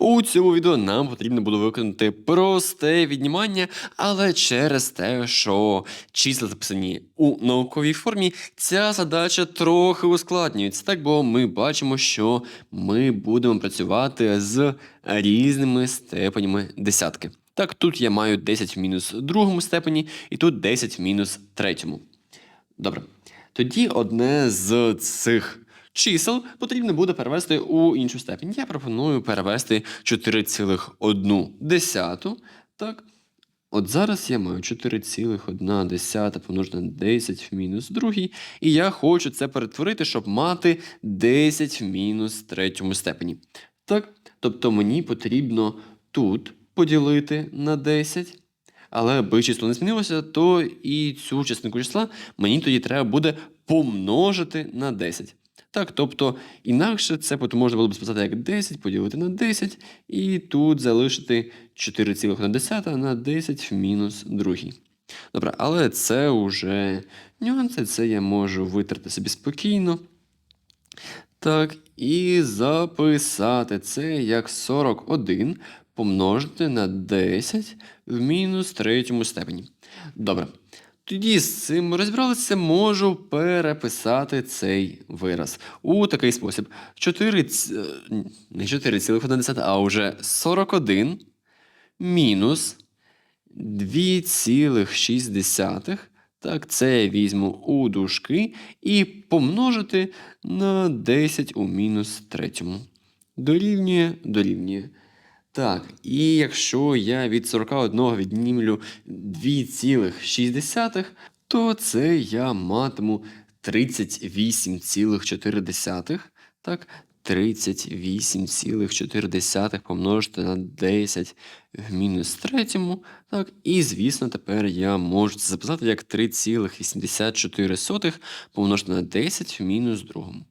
У цьому відео нам потрібно було виконати просте віднімання, але через те, що числа записані у науковій формі, ця задача трохи ускладнюється. Так, бо ми бачимо, що ми будемо працювати з різними степенями десятки. Так, тут я маю 10 в мінус другому степені, і тут 10 в мінус третьому. Добре. Тоді одне з цих чисел потрібно буде перевести у іншу степень. Я пропоную перевести 4,1. Так. От зараз я маю 4,1 помножити на 10 в мінус другій, і я хочу це перетворити, щоб мати 10 в мінус третьому степені. Так? Тобто мені потрібно тут поділити на 10. Але аби число не змінилося, то і цю частинку числа мені тоді треба буде помножити на 10. Так, тобто інакше це можна було б списати як 10, поділити на 10, і тут залишити 4,1 на 10 в мінус другій. Добре, але це вже нюанси, це я можу витрати собі спокійно. Так, і записати це як 41 помножити на 10 в мінус третьому степені. Добре. Тоді з цим розібралися, можу переписати цей вираз у такий спосіб. 4, ц- е, не 4,1, а вже 41 мінус 2,6. Так, це я візьму у дужки і помножити на 10 у мінус третьому. Дорівнює, дорівнює. Так, і якщо я від 41 віднімлю 2,6, то це я матиму 38,4. Так, 38,4 помножити на 10 в мінус третьому. Так, і звісно, тепер я можу це записати як 3,84 помножити на 10 в мінус другому.